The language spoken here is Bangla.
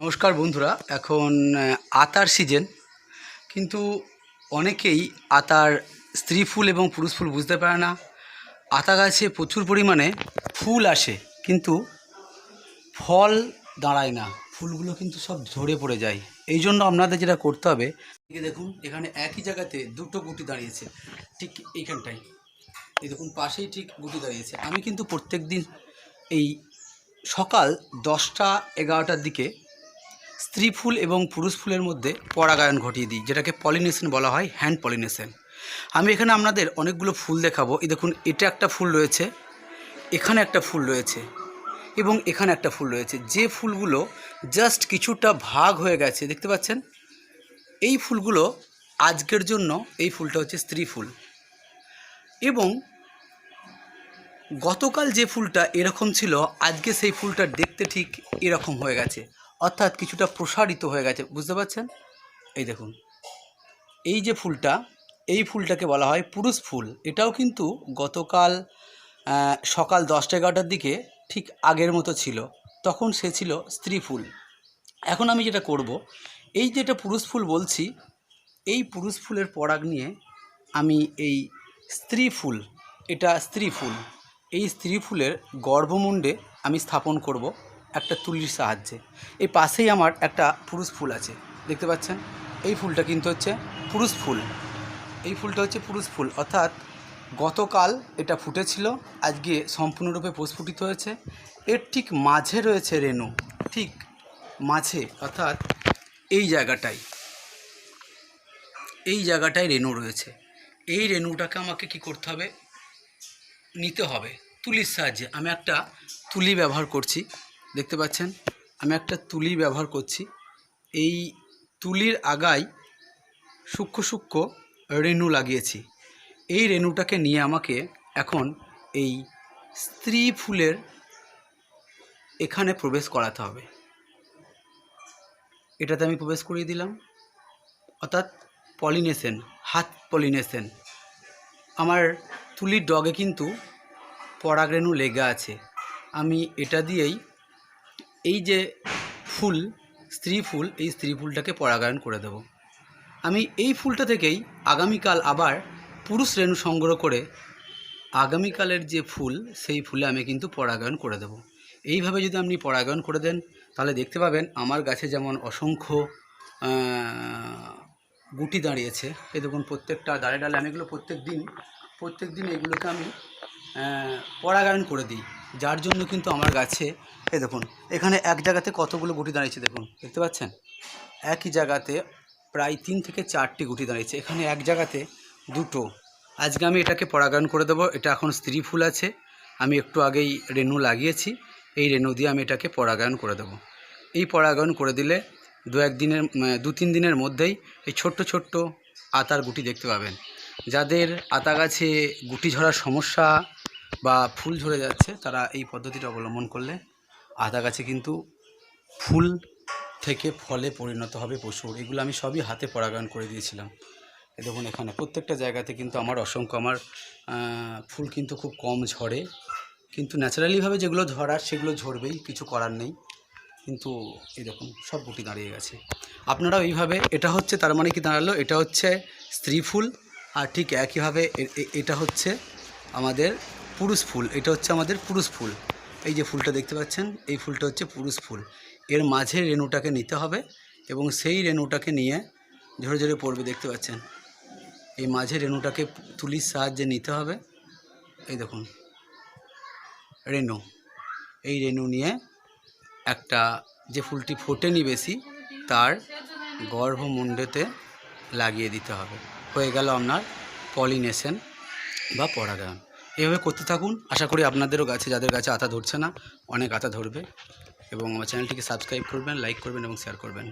নমস্কার বন্ধুরা, এখন আতার সিজন কিন্তু অনেকেই আতার স্ত্রী ফুল এবং পুরুষ ফুল বুঝতে পারে না। আতা গাছে প্রচুর পরিমাণে ফুল আসে, কিন্তু ফল দাঁড়ায় না। ফুলগুলো কিন্তু সব ঝরে পড়ে যায়। এই জন্য আপনাদের যেটা করতে হবে দেখুন, এখানে একই জায়গাতে দুটো গুটি দাঁড়িয়েছে। ঠিক এইখানটায়। এই দেখুন, পাশেই ঠিক গুটি দাঁড়িয়েছে। আমি কিন্তু প্রত্যেক দিন এই সকাল দশটা এগারোটার দিকে স্ত্রী ফুল এবং পুরুষ ফুলের মধ্যে পরাগায়ন ঘটিয়ে দিই, যেটাকে পলিনেশন বলা হয় হ্যান্ড পলিনেশন আমি এখানে আপনাদের অনেকগুলো ফুল দেখাবো। এই দেখুন, এটা একটা ফুল রয়েছে, এখানে একটা ফুল রয়েছে এবং এখানে একটা ফুল রয়েছে। যে ফুলগুলো জাস্ট কিছুটা ভাগ হয়ে গেছে, দেখতে পাচ্ছেন? এই ফুলগুলো আজকের জন্য এই ফুলটা হচ্ছে স্ত্রী ফুল। এবং গতকাল যে ফুলটা এরকম ছিল, আজকে সেই ফুলটা দেখতে ঠিক এরকম হয়ে গেছে। অর্থাৎ কিছুটা প্রসারিত হয়ে গেছে, বুঝতে পারছেন? এই দেখুন, এই যে ফুলটা, এই ফুলটাকে বলা হয় পুরুষ ফুল। এটাও কিন্তু গতকাল সকাল দশটা এগারোটার দিকে ঠিক আগের মতো ছিল। তখন সে ছিল স্ত্রী ফুল। এখন আমি যেটা করব, এই যেটা পুরুষ ফুল বলছি, এই পুরুষ ফুলের পরাগ নিয়ে আমি এই স্ত্রী ফুল, এটা স্ত্রী ফুল, এই স্ত্রী ফুলের গর্ভমুণ্ডে আমি স্থাপন করব। একটা তুলির সাহায্যে। এই পাশেই আমার একটা পুরুষ ফুল আছে। দেখতে পাচ্ছেন? এই ফুলটা কিন্তু হচ্ছে পুরুষ ফুল। এই ফুলটা হচ্ছে পুরুষ ফুল। অর্থাৎ গতকাল এটা ফুটেছিল, আজকে সম্পূর্ণরূপে প্রস্ফুটিত হয়েছে। এর ঠিক মাঝে রয়েছে রেণু। ঠিক মাঝে, অর্থাৎ এই জায়গাটায় এই জায়গাটায় রেণু রয়েছে। এই রেণুটাকে আমাকে কি করতে হবে? নিতে হবে। তুলির সাহায্যে। আমি একটা তুলি ব্যবহার করছি। দেখতে পাচ্ছেন, আমি একটা তুলি ব্যবহার করছি। এই তুলির আগায় সূক্ষ্ম সূক্ষ্ম রেণু লাগিয়েছি। এই রেণুটাকে নিয়ে আমাকে এখন এই স্ত্রী ফুলের এখানে প্রবেশ করাতে হবে। এটাতে আমি প্রবেশ করিয়ে দিলাম। অর্থাৎ পলিনেশন, হাত পলিনেশন। আমার তুলির ডগে কিন্তু পরাগরেণু লেগে আছে। আমি এটা দিয়েই এই যে ফুল, স্ত্রী ফুল, এই স্ত্রী ফুলটাকে পরাগায়ন করে দেব। আমি এই ফুলটা থেকেই আগামীকাল আবার পুরুষ রেণু সংগ্রহ করে আগামীকালের যে ফুল, সেই ফুলে আমি কিন্তু পরাগায়ন করে দেব। এইভাবে যদি আপনি পরাগায়ন করে দেন, তাহলে দেখতে পাবেন আমার গাছে যেমন অসংখ্য গুটি দাঁড়িয়েছে। এই দেখুন, প্রত্যেকটা ডালে ডালে আমি এগুলো প্রত্যেক দিন প্রত্যেক দিন এগুলোকে আমি পরাগায়ন করে দিই। যার জন্য কিন্তু আমার গাছে, এই দেখুন, এখানে এক জায়গাতে কতগুলো গুটি দাঁড়িয়েছে দেখুন, দেখতে পাচ্ছেন? একই জায়গাতে প্রায় তিন থেকে চারটি গুটি দাঁড়িয়েছে। এখানে এক জায়গাতে দুটো। আজকে আমি এটাকে পরাগায়ন করে দেবো। এটা এখন স্ত্রী ফুল আছে। আমি একটু আগেই রেণু লাগিয়েছি। এই রেণু দিয়ে আমি এটাকে পরাগায়ন করে দেবো। এই পরাগায়ন করে দিলে দু এক দিনের দু তিন দিনের মধ্যেই এই ছোট্ট ছোট্ট আতার গুটি দেখতে পাবেন। যাদের আতা গাছে গুটি ঝরার সমস্যা বা ফুল ঝরে যাচ্ছে, তারা এই পদ্ধতিটা অবলম্বন করলে আদা গাছে কিন্তু ফুল থেকে ফলে পরিণত হবে পশুর এগুলো আমি সবই হাতে পরাগায়ন করে দিয়েছিলাম। দেখুন এখানে প্রত্যেকটা জায়গাতে কিন্তু আমার অসংখ্য আমার ফুল কিন্তু খুব কম ঝরে। কিন্তু ন্যাচারালিভাবে যেগুলো ঝরার, সেগুলো ঝরবেই, কিছু করার নেই। কিন্তু এই দেখুন, সব গুটি দাঁড়িয়ে গেছে। আপনারাও এইভাবে, এটা হচ্ছে তার মানে কি দাঁড়াল? এটা হচ্ছে স্ত্রী ফুল, আর ঠিক একইভাবে এটা হচ্ছে আমাদের পুরুষ ফুল, এটা হচ্ছে আমাদের পুরুষ ফুল। এই যে ফুলটা দেখতে পাচ্ছেন, এই ফুলটা হচ্ছে পুরুষ ফুল। এর মাঝে রেণুটাকে নিতে হবে এবং সেই রেণুটাকে নিয়ে ঝরে ঝরে পড়বে, দেখতে পাচ্ছেন। এই মাঝে রেণুটাকে তুলির সাহায্যে নিতে হবে। এই দেখুন, রেণু। এই রেণু নিয়ে একটা যে ফুলটি ফোটেনি বেশি, তার গর্ভমুণ্ডেতে লাগিয়ে দিতে হবে। হয়ে গেল আপনার পলিনেশন বা পরাগায়ন। এভাবে করতে থাকুন। আশা করি আপনাদেরও গাছে, যাদের গাছে আতা ধরছে না, অনেক আতা ধরবে। এবং আমার চ্যানেলটিকে সাবস্ক্রাইব করবেন লাইক করবেন এবং শেয়ার করবেন।